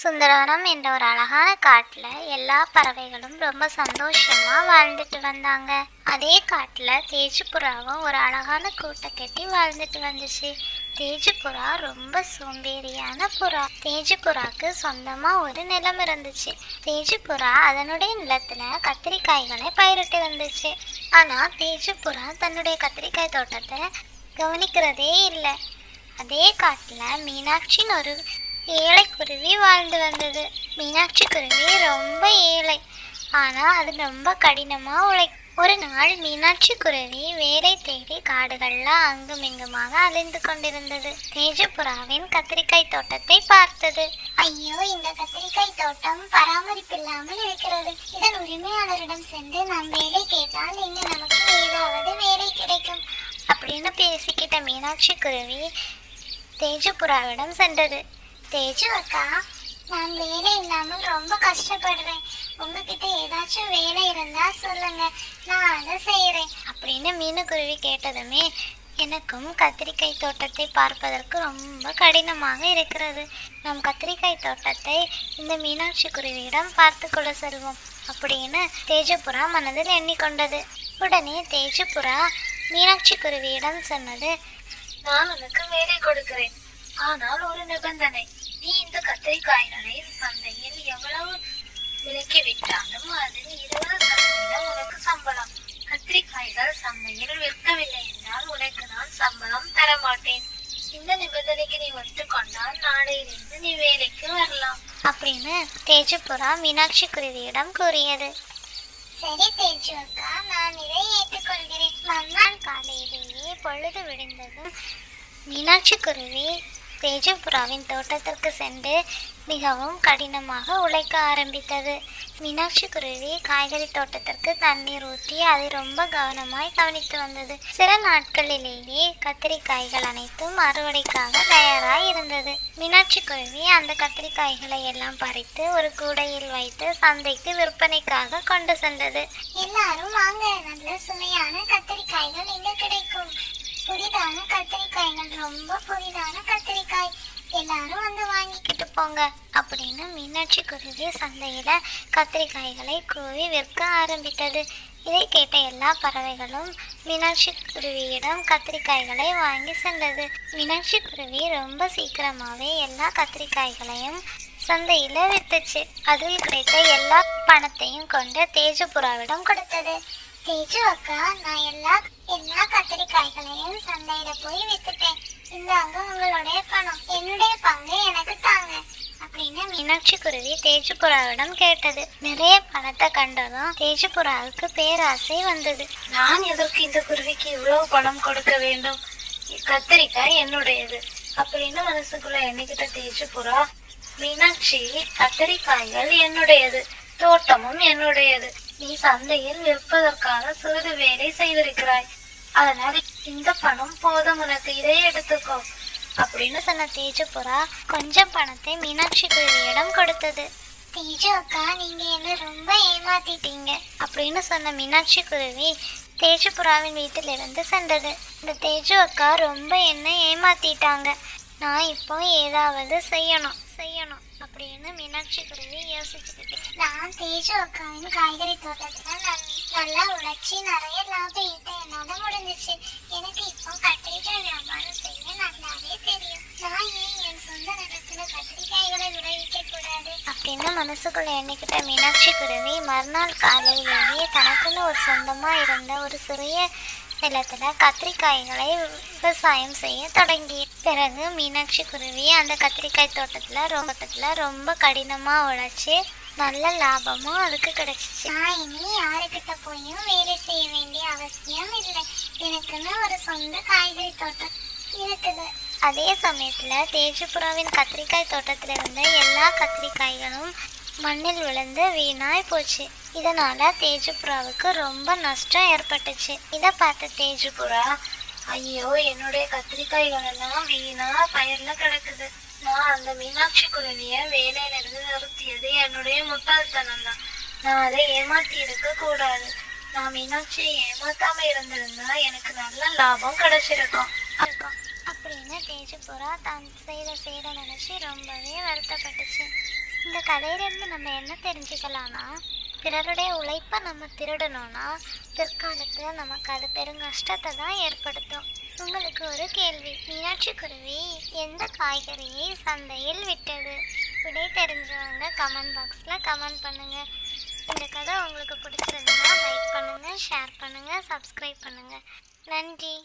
சுந்தரவனம் என்ற ஒரு அழகான காட்டில் எல்லா பறவைகளும் ரொம்ப சந்தோஷமா வாழ்ந்துட்டு வந்தாங்க. அதே காட்டுல தேஜுபுறாவும் ஒரு அழகான கூட்டை கட்டி வாழ்ந்துட்டு வந்துச்சு. தேஜுபுறா ரொம்ப சோம்பேறியான புறா. தேஜுபுறாக்கு சொந்தமாக ஒரு நிலம் இருந்துச்சு. தேஜுபுறா அதனுடைய நிலத்தில் கத்திரிக்காய்களை பயிரிட்டு வந்துச்சு. ஆனால் தேஜுபுறா தன்னுடைய கத்திரிக்காய் தோட்டத்தை கவனிக்கிறதே இல்லை. அதே காட்டில் மீனாட்சின்னு ஒரு ஏழை குருவி வாழ்ந்து வந்தது. மீனாட்சி குருவி ரொம்ப ஏழை. ஆனா அது ரொம்ப கடினமா உழை. ஒரு நாள் மீனாட்சி குருவி வேலை தேடி காடுகள்ல அங்கும் இங்குமாக அலைந்து கொண்டிருந்தது. தேஜபுராவின் கத்திரிக்காய் தோட்டத்தை பார்த்தது. ஐயோ இந்த கத்திரிக்காய் தோட்டம் பராமரிப்பில்லாமல் இருக்கிறது. இதன் உரிமையாளரிடம் சென்று நாம் வேலை கேட்டால் இங்கு நமக்கு ஏதாவது வேலை கிடைக்கும். அப்படின்னு பேசிக்கிட்ட மீனாட்சி குருவி தேஜுபுராவிடம் சென்றது. தேஜு அக்கா நான் வேலை இல்லாமல் ரொம்ப கஷ்டப்படுறேன் உங்ககிட்ட ஏதாச்சும் வேலை இருந்தா சொல்லுங்க. நான் அதை செய்யறேன் அப்படின்னு மீனுக்குருவி கேட்டதுமே எனக்கும் கத்திரிக்காய் தோட்டத்தை பார்ப்பதற்கு ரொம்ப கடினமாக இருக்கிறது. நம் கத்திரிக்காய் தோட்டத்தை இந்த மீனாட்சி குருவியிடம் பார்த்து கொள்ள செல்வோம் அப்படின்னு தேஜபுரா மனதில் எண்ணிக்கொண்டது. உடனே தேஜபுரா மீனாட்சி குருவியிடம் சொன்னது நான் உனக்கு வேலை கொடுக்கிறேன். ஆனால் ஒரு நிபந்தனை. நீ இந்த கத்திரிக்காய்களை சந்தையில் எவ்வளவு விலைக்கு விற்றாலும் அதில் இருபது சதவீதம் உனக்கு சம்பளம். கத்திரிக்காய்கள் சந்தையில் விற்கவில்லை என்றால் உனக்கு நான் சம்பளம் தர மாட்டேன் இந்த நிபந்தனைக்கு நீ ஒத்துக்கொண்டால் நாளையிலிருந்து நீ வேலைக்கு வரலாம். அப்படின்னு தேஜபுரா மீனாட்சி குருவியிடம் கூறியது. சரி தேஜு அக்கா நான் இதை ஏற்றுக்கொள்கிறேன். மறுநாள் காலையிலேயே பொழுது விடிந்ததும் மீனாட்சி குருவி தேஜபுராவின் தோட்டத்திற்கு சென்று மிகவும் கடினமாக உழைக்க ஆரம்பித்தது. மீனாட்சி குருவி காய்கறி தோட்டத்திற்கு தண்ணீர் ஊற்றி அதை ரொம்ப கவனமாய் கவனித்து வந்தது. சில நாட்களிலேயே கத்திரிக்காய்கள் அனைத்தும் அறுவடைக்காக தயாராய் இருந்தது. மீனாட்சி குருவி அந்த கத்திரிக்காய்களை எல்லாம் பறித்து ஒரு கூடையில் வைத்து சந்தைக்கு விற்பனைக்காக கொண்டு சென்றது. எல்லாரும் வாங்க நல்ல சுவையான கத்திரிக்காய்கள் இங்கு கிடைக்கும். ரொம்ப புதிதான கத்திரிக்காய். எல்லாரும் வந்து வாங்கிக்கிட்டு போங்க. அப்படின்னு மீனாட்சி குருவி சந்தையில கத்திரிக்காய்களை கூவி விற்க ஆரம்பித்தது. இதை கேட்ட எல்லா பறவைகளும் மீனாட்சி குருவியிடம் கத்திரிக்காய்களை வாங்கி சென்றது. மீனாட்சி குருவி ரொம்ப சீக்கிரமாவே எல்லா கத்திரிக்காய்களையும் சந்தையில வித்துச்சு. அதில் கிடைத்த எல்லா பணத்தையும் கொண்டு தேஜபுராவிடம் கொடுத்தது. தேஜு அக்கா நான் எல்லா எல்லா கத்திரிக்காய்களையும் சந்தையில போய் வித்துட்டேன். இந்தாங்க உங்களுடைய பணம். என்னுடைய பங்கு எனக்கு தாங்க அப்படின்னு மீனாட்சி குருவி தேஜுபுராவிடம் கேட்டது. நிறைய பணத்தை கண்டதும் தேஜுபுராவுக்கு பேராசை வந்தது. நான் எதற்கு இந்த குருவிக்கு இவ்வளவு பணம் கொடுக்க வேண்டும்? கத்திரிக்காய் என்னுடையது அப்படின்னு மனசுக்குள்ள எண்ணிக்கிட்ட தேய்ச்சி புறா மீனாட்சி கத்திரிக்காய்கள் என்னுடையது தோட்டமும் என்னுடையது. நீ சந்தையில் விற்பதற்காக சிறிது வேலை செய்திருக்கிறாய். அதனால் இந்த பணம் போதும் உனக்கு. இதை எடுத்துக்கோ. அப்படின்னு சொன்ன தேஜபுரா கொஞ்சம் பணத்தை மீனாட்சி குருவியிடம் கொடுத்தது. தேஜு அக்கா நீங்க என்ன ரொம்ப ஏமாத்திட்டீங்க. அப்படின்னு சொன்ன மீனாட்சி குருவி தேஜுபுராவின் வீட்டிலிருந்து சென்றது. இந்த தேஜு அக்கா ரொம்ப என்ன ஏமாத்திட்டாங்க. நான் இப்போ ஏதாவது செய்யணும் செய்யணும் அப்படின்னு மீனாட்சி குருவி யோசிச்சுக்கிட்டேன் நான் தேஜு அக்காவின் காய்கறி தோட்டத்துல நான் நல்லா உழைச்சி நிறைய லாபம் ஈட்ட என்னோட முடிஞ்சிச்சு. எனக்கு இப்போ கத்திரிக்காய் வியாபாரம் செய்ய நல்லாவே தெரியும். நான் ஏன் என் சொந்த நிலத்துல கத்திரிக்காய்களை விளைவிக்க கூடாது? அப்படின்னு மனசுக்குள்ள எண்ணிக்கிட்ட மீனாட்சி குருவி மறுநாள் காலையிலேயே தனக்குன்னு ஒரு சொந்தமா இருந்த ஒரு சிறிய நிலத்துல கத்திரிக்காய்களை விவசாயம் செய்ய தொடங்கி. பிறகு மீனாட்சி குருவி அந்த கத்திரிக்காய் தோட்டத்துல தோட்டத்துல ரொம்ப கடினமா உழைச்சி நல்ல லாபமும் அதுக்கு கிடைச்சிச்சு. நான் இனி யாருக்கிட்ட போயும் வேலை செய்ய வேண்டிய அவசியம் இல்லை. எனக்குன்னு ஒரு சொந்த காய்கறி தோட்டம் இருக்குது. அதே சமயத்தில் தேஜபுராவின் கத்திரிக்காய் தோட்டத்தில் இருந்த எல்லா கத்திரிக்காய்களும் மண்ணில் விழுந்து வீணாய் போச்சு. இதனால தேஜபுராவுக்கு ரொம்ப நஷ்டம் ஏற்பட்டுச்சு. இதை பார்த்த தேஜபுரா ஐயோ என்னுடைய கத்திரிக்காய்கள் எல்லாம் வீணா பயிரில் கிடக்குது. நான் அந்த மீனாட்சி குருவிய வேலையில இருந்து நிறுத்தியது என்னுடைய முட்டாள்தனம் தான் நான் அதை ஏமாத்தி இருக்க கூடாது. நான் மீனாட்சியை ஏமாத்தாம இருந்திருந்தா எனக்கு நல்ல லாபம் கிடைச்சிருக்கும். அப்படின்னு தேஜபுரா தான் செய்த செய்த நினைச்சு ரொம்பவே வருத்தப்பட்டுச்சு. இந்த கதையிலிருந்து நம்ம என்ன தெரிஞ்சுக்கலாம்னா பிறருடைய உழைப்பை நம்ம திருடணும்னா பிற்காலத்தில் நமக்கு அது பெருங்கஷ்டத்தை தான் ஏற்படுத்தும். உங்களுக்கு ஒரு கேள்வி. மீனாட்சி குருவி எந்த காய்கறியை சந்தையில் விட்டது? விடை தெரிஞ்சவங்க கமெண்ட் பாக்ஸில் கமெண்ட் பண்ணுங்கள் இந்த கதை உங்களுக்கு பிடிச்சிருந்தா லைக் பண்ணுங்கள் ஷேர் பண்ணுங்கள் சப்ஸ்கிரைப் பண்ணுங்கள் நன்றி.